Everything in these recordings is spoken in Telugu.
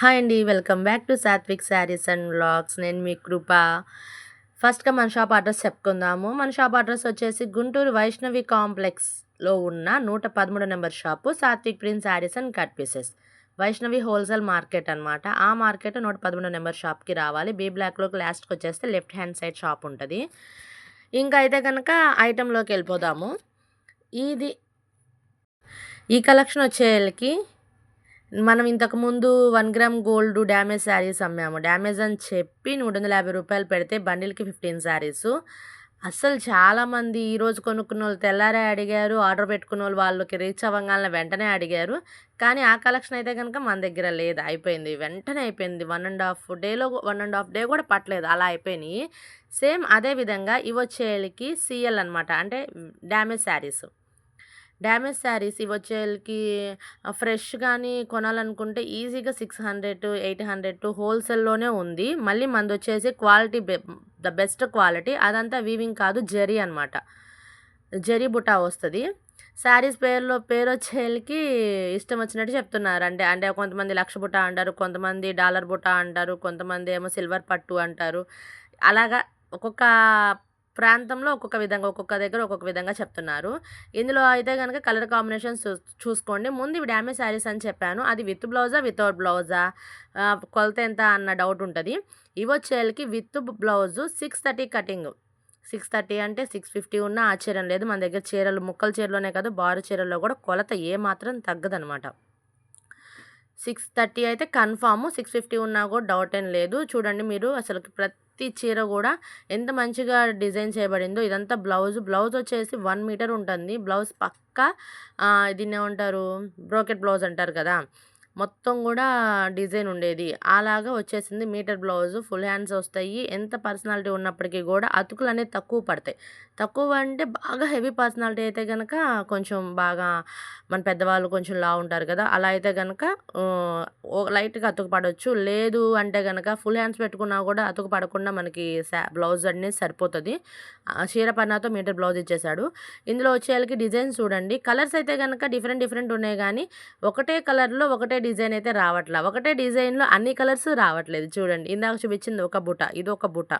హాయ్ అండి welcome back to Sathvik sarees and vlogs. నేను మీ కృప. ఫస్ట్గా మన షాప్ అడ్రస్ చెప్పుకుందాము. మన షాప్ అడ్రస్ వచ్చేసి గుంటూరు వైష్ణవి కాంప్లెక్స్లో ఉన్న నూట పదమూడు number shop Sathvik prince sarees and cut pieces. Vaishnavi wholesale market అనమాట ఆ మార్కెట్ నూట పదమూడు నెంబర్ షాప్కి రావాలి. బీ బ్లాక్లోకి లాస్ట్కి వచ్చేస్తే లెఫ్ట్ హ్యాండ్ సైడ్ షాప్ ఉంటుంది. ఇంకా అయితే కనుక ఐటెంలోకి వెళ్ళిపోదాము. ఇది ఈ కలెక్షన్ వచ్చేళ్ళకి మనం ఇంతకుముందు one gram gold damage sarees అమ్మాము. Damage అని చెప్పి నూట వందల యాభై రూపాయలు పెడితే బండిల్కి ఫిఫ్టీన్ శారీస్. అస్సలు చాలామంది ఈరోజు కొనుక్కున్న వాళ్ళు తెల్లారే అడిగారు ఆర్డర్ పెట్టుకున్న వాళ్ళు వాళ్ళకి రీచ్ అవ్వగానే వెంటనే అడిగారు. కానీ ఆ కలెక్షన్ అయితే కనుక మన దగ్గర లేదు అయిపోయింది. వెంటనే అయిపోయింది. వన్ అండ్ హాఫ్ డేలో వన్ అండ్ హాఫ్ డే కూడా పట్టలేదు. అలా అయిపోయినాయి. సేమ్ అదే విధంగా ఇవి సీఎల్ అనమాట అంటే డ్యామేజ్ శారీస్. డ్యామేజ్ శారీస్ ఇవి వచ్చేకి ఫ్రెష్ కానీ కొనాలనుకుంటే ఈజీగా six hundred eight hundred to హోల్సేల్లోనే ఉంది. మళ్ళీ మనది వచ్చేసి క్వాలిటీ ద బెస్ట్ క్వాలిటీ. అదంతా వీవింగ్ కాదు జరీ అనమాట జరీ బుటా వస్తుంది. శారీస్ పేరులో పేరు వచ్చేళ్ళకి ఇష్టం వచ్చినట్టు చెప్తున్నారు. అంటే అంటే కొంతమంది లక్ష బుట్ట అంటారు కొంతమంది డాలర్ బుట్ట అంటారు కొంతమంది ఏమో సిల్వర్ పట్టు అంటారు. అలాగా ఒక్కొక్క ప్రాంతంలో ఒక్కొక్క విధంగా ఒక్కొక్క దగ్గర ఒక్కొక్క విధంగా చెప్తున్నారు. ఇందులో అయితే కనుక కలర్ కాంబినేషన్ చూసుకోండి. ముందు ఇవి డ్యామేజ్ శారీస్ అని చెప్పాను. అది విత్ బ్లౌజా వితౌట్ బ్లౌజా? కొలత ఎంత అన్న డౌట్ ఉంటుంది. ఇవి వచ్చేళ్ళకి with blouse six thirty cutting. Six thirty అంటే సిక్స్ ఫిఫ్టీ ఉన్న ఆశ్చర్యం లేదు. మన దగ్గర చీరలు ముక్కల చీరలోనే కాదు బారు చీరల్లో కూడా కొలత ఏ మాత్రం తగ్గదనమాట సిక్స్ థర్టీ అయితే కన్ఫామ్. సిక్స్ ఫిఫ్టీ ఉన్నా కూడా డౌట్ ఏం లేదు. చూడండి మీరు అసలు ప్రతి ప్రతి చీర కూడా ఎంత మంచిగా డిజైన్ చేయబడిందో ఇదంతా బ్లౌజ్. బ్లౌజ్ వచ్చేసి వన్ మీటర్ ఉంటుంది. బ్లౌజ్ పక్క దీన్ని ఏమంటారు బ్రోకెట్ బ్లౌజ్ అంటారు కదా. మొత్తం కూడా డిజైన్ ఉండేది. అలాగా వచ్చేసింది మీటర్ బ్లౌజ్ ఫుల్ హ్యాండ్స్ వస్తాయి. ఎంత పర్సనాలిటీ ఉన్నప్పటికీ కూడా అతుకులు అనేవి తక్కువ పడతాయి. తక్కువ అంటే బాగా హెవీ పర్సనాలిటీ అయితే కనుక కొంచెం బాగా మన పెద్దవాళ్ళు కొంచెం లా ఉంటారు కదా అలా అయితే కనుక లైట్గా అతుకు పడవచ్చు లేదు అంటే కనుక ఫుల్ హ్యాండ్స్ పెట్టుకున్నా కూడా అతుకు పడకుండా మనకి బ్లౌజ్ అనేది సరిపోతుంది. చీర పన్నాతో మీటర్ బ్లౌజ్ ఇచ్చేసాడు ఇందులో వచ్చేళ్ళకి డిజైన్స్ చూడండి. కలర్స్ అయితే కనుక డిఫరెంట్ డిఫరెంట్ ఉన్నాయి కానీ ఒకటే కలర్లో ఒకటే డిజైన్ అయితే రావట్లా. ఒకటే డిజైన్లో అన్ని కలర్స్ రావట్లేదు. చూడండి ఇందాక చూపించింది ఒక బుట్ట ఇది ఒక బుట్ట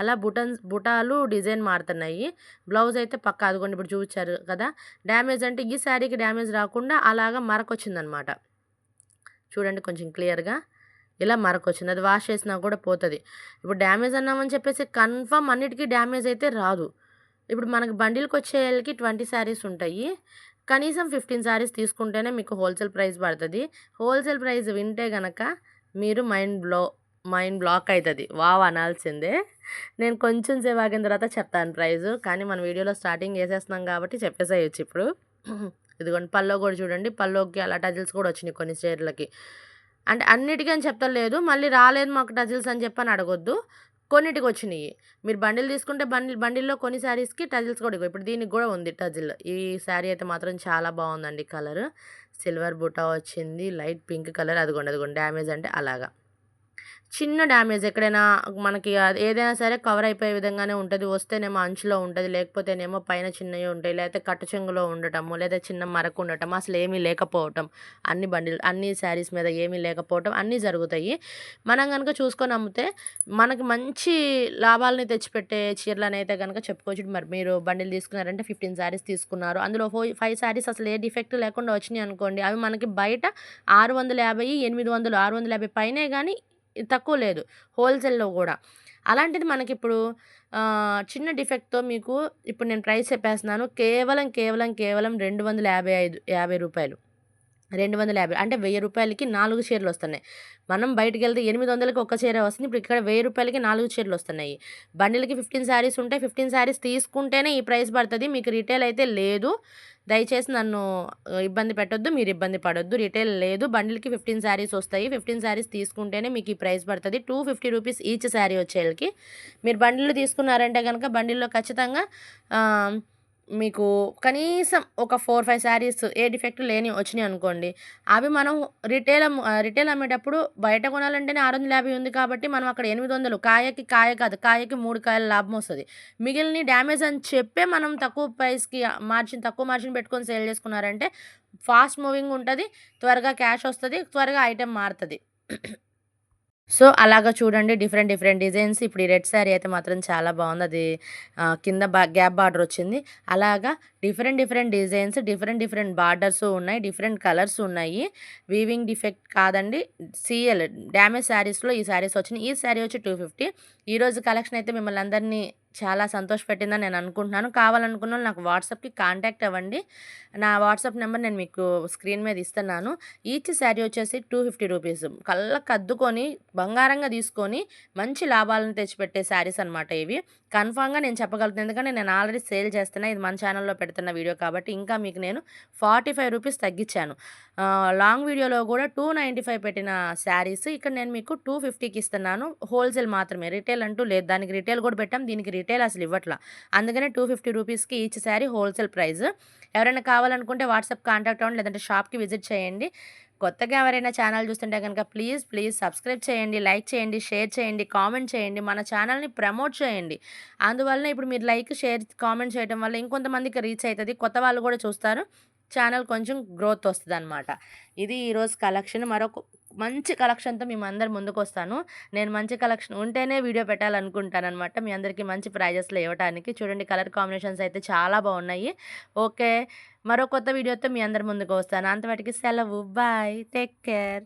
అలా బుటన్స్ బుటాలు డిజైన్ మారుతున్నాయి. బ్లౌజ్ అయితే పక్క అదిగోండి ఇప్పుడు చూపించారు కదా. డ్యామేజ్ అంటే ఈ శారీకి డ్యామేజ్ రాకుండా అలాగా మరకొచ్చిందనమాట. చూడండి కొంచెం క్లియర్గా ఇలా మరకొచ్చింది. అది వాష్ చేసినా కూడా పోతుంది. ఇప్పుడు డ్యామేజ్ అన్నామని చెప్పేసి కన్ఫర్మ్ అన్నిటికీ డ్యామేజ్ అయితే రాదు. ఇప్పుడు మనకు బండిల్కి వచ్చేళ్ళకి ట్వంటీ శారీస్ ఉంటాయి. కనీసం ఫిఫ్టీన్ శారీస్ తీసుకుంటేనే మీకు హోల్సేల్ ప్రైస్ పడుతుంది. హోల్సేల్ ప్రైస్ వింటే గనక మీరు మైండ్ బ్లో మైండ్ బ్లాక్ అవుతుంది వావ్ అనాల్సిందే. నేను కొంచెం సేపు ఆగిన తర్వాత చెప్తాను ప్రైజు. కానీ మన వీడియోలో స్టార్టింగ్ చేసేస్తున్నాం కాబట్టి చెప్పేసేయచ్చు ఇప్పుడు. ఇదిగోండి పల్లో కూడా చూడండి. పల్లోకి అలా టజిల్స్ కూడా వచ్చినాయి కొన్ని చీరలకి. అంటే అన్నిటికీ అని చెప్తలేదు. మళ్ళీ రాలేదు మాకు టజిల్స్ అని చెప్పని అడగొద్దు. కొన్నిటికి వచ్చినాయి మీరు బండిల్ తీసుకుంటే బండిల్ బండిల్లో కొన్ని శారీస్కి టజిల్స్ కూడా ఇప్పుడు దీనికి కూడా ఉంది టజిల్. ఈ శారీ అయితే మాత్రం చాలా బాగుందండి కలర్. సిల్వర్ బుటా వచ్చింది లైట్ పింక్ కలర్ అదిగోండి అదిగోండి. డ్యామేజ్ అంటే అలాగా. చిన్న డ్యామేజ్ ఎక్కడైనా మనకి ఏదైనా సరే కవర్ అయిపోయే విధంగానే ఉంటుంది. వస్తేనేమో అంచులో ఉంటుంది లేకపోతేనేమో పైన చిన్నవి ఉంటాయి. లేకపోతే కట్టచెంగులో ఉండటము లేదా చిన్న మరకు ఉండటం అసలు ఏమీ లేకపోవటం. అన్ని బండిలు అన్ని శారీస్ మీద ఏమీ లేకపోవటం అన్నీ జరుగుతాయి. మనం కనుక చూసుకొని అమ్మితే మనకి మంచి లాభాలని తెచ్చిపెట్టే చీరలను అయితే కనుక చెప్పుకోవచ్చు. మరి మీరు బండిలు తీసుకున్నారంటే ఫిఫ్టీన్ శారీస్ తీసుకున్నారు. అందులో ఫైవ్ శారీస్ అసలు ఏ డిఫెక్ట్ లేకుండా వచ్చినాయి అనుకోండి. అవి మనకి బయట ఆరు వందల యాభై ఎనిమిది వందలు ఆరు వందల యాభై పైనే కానీ తక్కువ లేదు. హోల్సేల్లో కూడా. అలాంటిది మనకి ఇప్పుడు చిన్న డిఫెక్ట్తో మీకు ఇప్పుడు నేను ప్రైస్ చెప్పేస్తున్నాను. కేవలం కేవలం కేవలం రెండు వందల యాభై ఐదు యాభై రూపాయలు. రెండు వందల యాభై అంటే వెయ్యి రూపాయలకి నాలుగు చీరలు వస్తున్నాయి. మనం బయటకు వెళ్తే ఎనిమిది వందలకి ఒక చీర వస్తుంది. ఇప్పుడు ఇక్కడ వెయ్యి రూపాయలకి నాలుగు చీరలు వస్తున్నాయి. బండిలకి ఫిఫ్టీన్ శారీస్ ఉంటే ఫిఫ్టీన్ శారీస్ తీసుకుంటేనే ఈ ప్రైస్ పడుతుంది. మీకు రిటైల్ అయితే లేదు. దయచేసి నన్ను ఇబ్బంది పెట్టొద్దు. మీరు ఇబ్బంది పడొద్దు. రిటైల్ లేదు. బండిల్కి ఫిఫ్టీన్ శారీస్ వస్తాయి. ఫిఫ్టీన్ శారీస్ తీసుకుంటేనే మీకు ఈ ప్రైస్ పడుతుంది. Two fifty rupees each sari వచ్చేళ్ళకి. మీరు బండిల్ తీసుకున్నారంటే కనుక బండిల్లో ఖచ్చితంగా మీకు కనీసం ఒక ఫోర్ ఫైవ్ శారీస్ ఏ డిఫెక్ట్ లేని వచ్చినాయి అనుకోండి. అవి మనం రిటైల్ రిటైల్ అమ్మేటప్పుడు బయట కొనాలంటేనే ఆరు వందల యాభై ఉంది కాబట్టి మనం అక్కడ ఎనిమిది వందలు కాయకి కాయ కాదు కాయకి మూడు కాయల లాభం వస్తుంది. మిగిలిన డ్యామేజ్ అని చెప్పే మనం తక్కువ ప్రైస్కి మార్జిన్ తక్కువ మార్జిన్ పెట్టుకొని సేల్ చేసుకున్నారంటే ఫాస్ట్ మూవింగ్ ఉంటుంది త్వరగా క్యాష్ వస్తుంది త్వరగా ఐటెం మారుతుంది. సో, అలాగా చూడండి డిఫరెంట్ డిఫరెంట్ డిజైన్స్. ఇప్పుడు ఈ రెడ్ శారీ అయితే మాత్రం చాలా బాగుంది అది కింద గ్యాప్ బార్డర్ వచ్చింది. అలాగా different different designs, different different borders ఉన్నాయి. డిఫరెంట్ కలర్స్ ఉన్నాయి. వీవింగ్ డిఫెక్ట్ కాదండి. సీఎల్ డ్యామేజ్ శారీస్‌లో ఈ శారీస్ వచ్చినాయి. ఈ శారీ వచ్చి 250 ఈరోజు కలెక్షన్ అయితే మిమ్మల్ని అందరినీ చాలా సంతోషపెట్టిందని నేను అనుకుంటున్నాను. కావాలనుకున్నోళ్ళు నాకు వాట్సాప్‌కి కాంటాక్ట్ అవ్వండి. నా వాట్సాప్ నెంబర్ నేను మీకు స్క్రీన్ మీద ఇస్తున్నాను. ఈచ్ శారీ వచ్చేసి 250 రూపీస్. కళ్ళకద్దుకొని బంగారంగా తీసుకొని మంచి లాభాలను తెచ్చిపెట్టే శారీస్ అనమాట ఇవి. కన్ఫామ్గా నేను చెప్పగలుగుతాను. ఎందుకంటే నేను ఆల్రెడీ సేల్ చేస్తున్నా. ఇది మన ఛానెల్‌లో పెడుతున్న వీడియో కాబట్టి ఇంకా మీకు నేను 45 రూపీస్ తగ్గించాను. లాంగ్ వీడియోలో కూడా 295 పెట్టిన శారీస్ ఇక్కడ నేను మీకు 250కి ఇస్తున్నాను. హోల్‌సేల్ మాత్రమే. రిటైల్ అంటూ లేదు. దానికి రిటైల్ కూడా పెట్టాం. దీనికి రిటైల్ అసలు ఇవ్వట్ల. అందుకనే 250 రూపీస్‌కి ఈచ్ శారీ హోల్‌సేల్ ప్రైస్. ఎవరైనా కావాలనుకుంటే వాట్సాప్ కాంటాక్ట్ అవ్వండి. లేదంటే షాప్‌కి విజిట్ చేయండి. కొత్తగా ఎవరైనా ఛానల్ చూస్తుంటే గనుక ప్లీజ్, ప్లీజ్ సబ్స్క్రైబ్ చేయండి. లైక్ చేయండి. షేర్ చేయండి. కామెంట్ చేయండి. మన ఛానల్‌ని ప్రమోట్ చేయండి. అందువలన ఇప్పుడు మీరు లైక్, షేర్, కామెంట్ చేయడం వల్ల ఇంకొంతమందికి రీచ్ అవుతుంది కొత్త వాళ్ళు కూడా చూస్తారు. ఛానల్ కొంచెం గ్రోత్ వస్తుంది అనమాట ఇది ఈరోజు కలెక్షన్. మరొక మంచి కలెక్షన్‌తో మీ అందరి ముందుకొస్తాను. నేను మంచి కలెక్షన్ ఉంటేనే వీడియో పెట్టాలనుకుంటాననమాట. మీ అందరికీ మంచి ప్రైజెస్‌లో ఇవ్వటానికి. చూడండి కలర్ కాంబినేషన్స్ అయితే చాలా బాగున్నాయి ఓకే. మరో కొత్త వీడియోతో మీ అందరి ముందుకు వస్తాను. అంతవరకి సెలవు. బాయ్. Take care.